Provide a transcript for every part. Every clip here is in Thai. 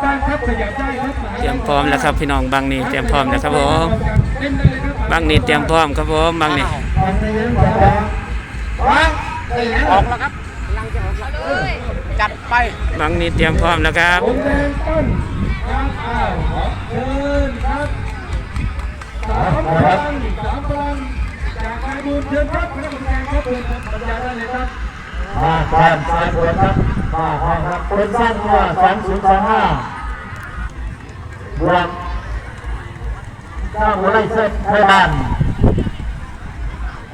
เตรียมพร้อมแล้วครับพี่น้องบางนี่เตรียมพร้อมแล้วครับผมเล่นได้เลยครับบางนี่เตรียมพร้อมครับผมบางนี่ออกแล้วครับกำลังจะออกแล้วจัดไปบางนี่เตรียมพร้อมแล้วครับผมแดงต้นครับอ้าวขอเชิญครับสามพลังสามพลังจากนายบุญเชิญครับคณะกรรมการครับเชิญบรรยายได้เลยครับมาแทนสายบวนครับ มาแทนครับเป็นสร้างตัวสองศูนย์สองห้าบวกเจ้าหัวไร่เส้นไทยบ้าน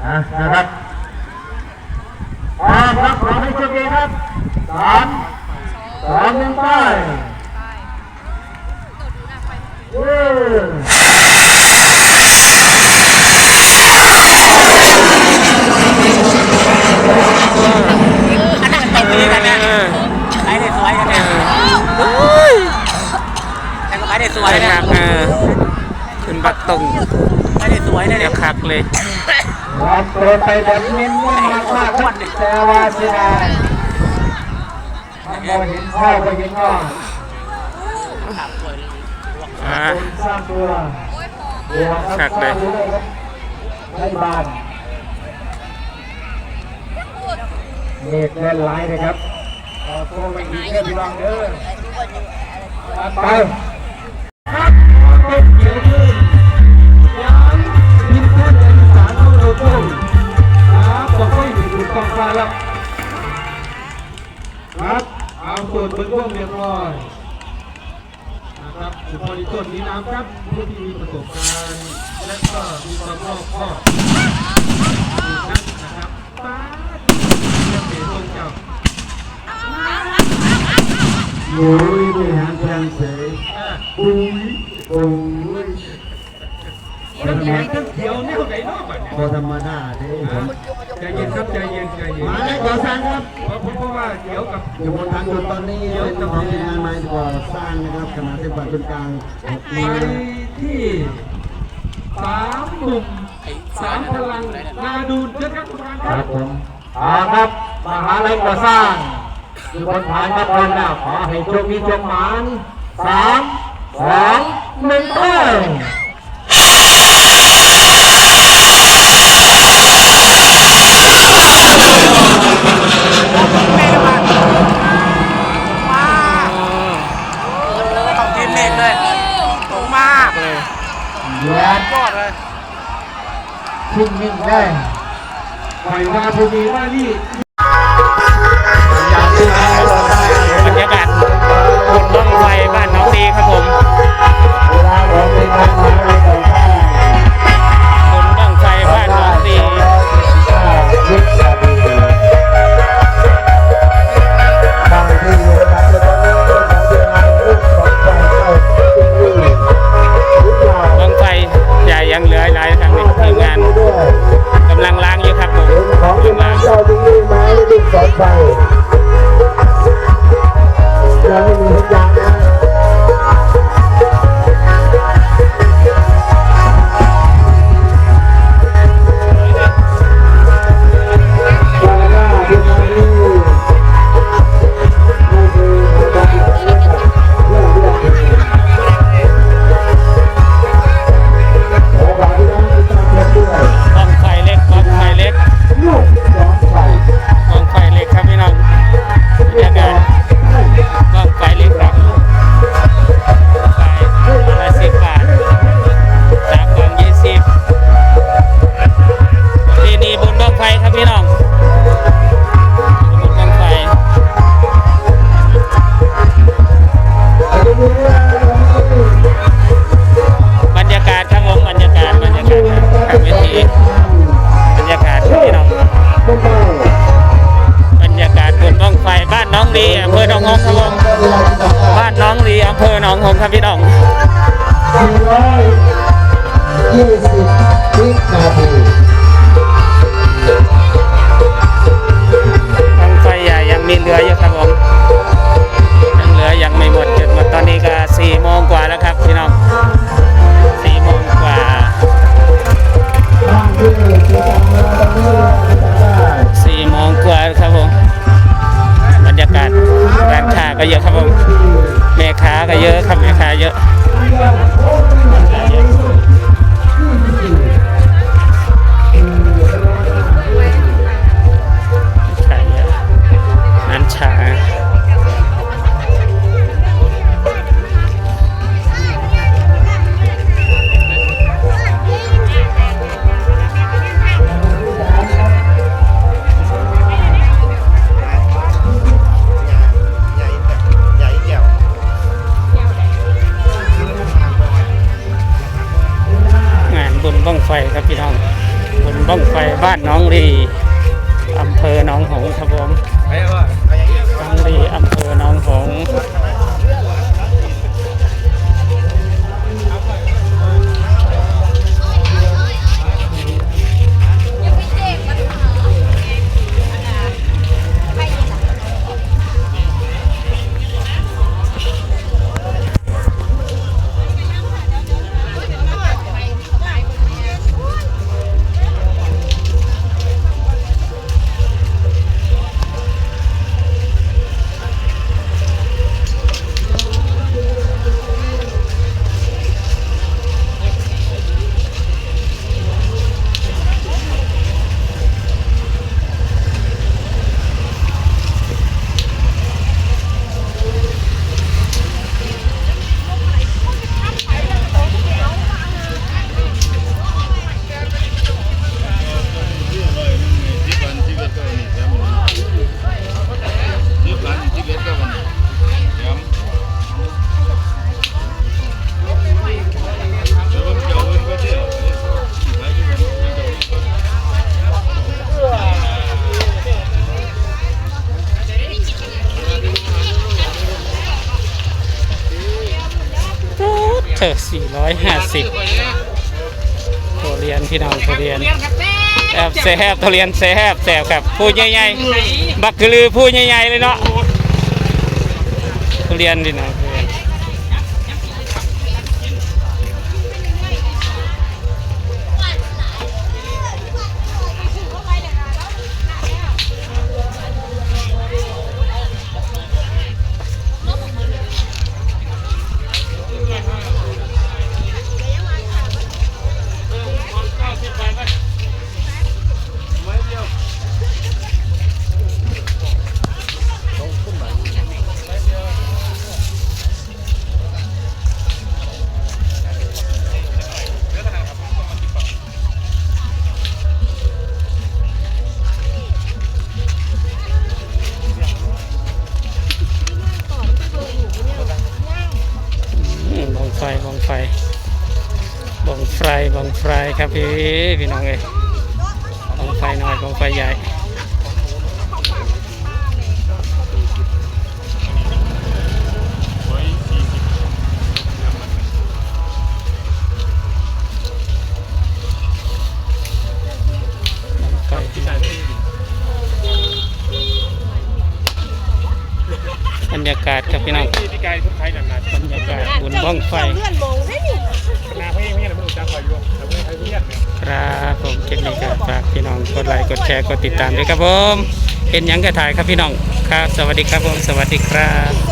นะครับอ่าครับขอให้โชคดีครับสามสองหนึ่งไปเออ เดี๋เนี่ยยวคักเลยครับเปิดไปแบบเน้นๆมากมากๆครับแต่ว่าเสียดายมองเห็นข้าวไปเห็นว่าอ่าคนสร้างตัวเดี๋ยวครับชักเลยข้าวด้วยครับให้บ้านเมฆแล่นไหลายนะครับขอตัวไปอีกแค่พี่น้องเด้อไป สานของเราต้นครับบอกว่าอยู่ถูกต้องฟ้าแล้วครับเอาส่วนเบื้องต้นเรียบร้อยนะครับเฉพาะในต้นนี้นะครับผู้ที่มีประสบการณ์และก็มีความรอบคอบมีนักนะครับป้าดเรียกเสียงต้นเจ้าโอ้ยบริหารแทนเสยอ่าปุ้ยปุ้ยต้นแดงต้นเขียว บบนี้พอธรรมดาเด้ผมใจเย็นครับใจเย็นใจเย็นมาแล้วก่อสร้างครับเพราะเพราะว่าเดี๋ยวกับอยู่บนทางด่วนตอนนี้เป็นของทีมงานไม้ก่อสร้างนะครับขณะที่บัตรเป็นกลางหกไปมือที่สามหนุ่มสามพลังนาดูนเชิญครับทุกท่านคครัรับบผมอ่าครับมหาลัยก่อสร้างอยู่บนฐานครับพร้อมแล้วขอให้โชคดีโชคหมานสามสองหนึ่งไปต้องทีมเมฆเลยตรงมากเลย แย่ ยอดเลย ทิ้งนิ่งได้ปล่อยมาพูดีว่านี่ เธอ450ตัวเรียนพี่น้องตัวเรียนแอบแซบตัวเรียนแซบแซบครับผู้ใหญ่ๆบักกะลือผู้ใหญ่ๆเลยเนาะตัวเรียนพี่น้อง ฟครับพี่พี่น้องเอ้ยบองไฟน้อยกองไฟใหญ่ บรรยากาศครับพี่น้องพี่กายทุกไทยหนักบรรยากาศบุญบ้องไฟเพื่อนมองได้นี่นาพี่พี่เรไม่รู้จักคอยอยู่แต่ไม่ใช่เพื่อนเลยครับผมเช่นนี้ก็ฝากพี่น้องกดไลค์กดแชร์กดติดตามด้วยครับผมเห็นยังก็ถ่ายครับพี่น้องครับ สวัสดีครับผมสวัสดีครับ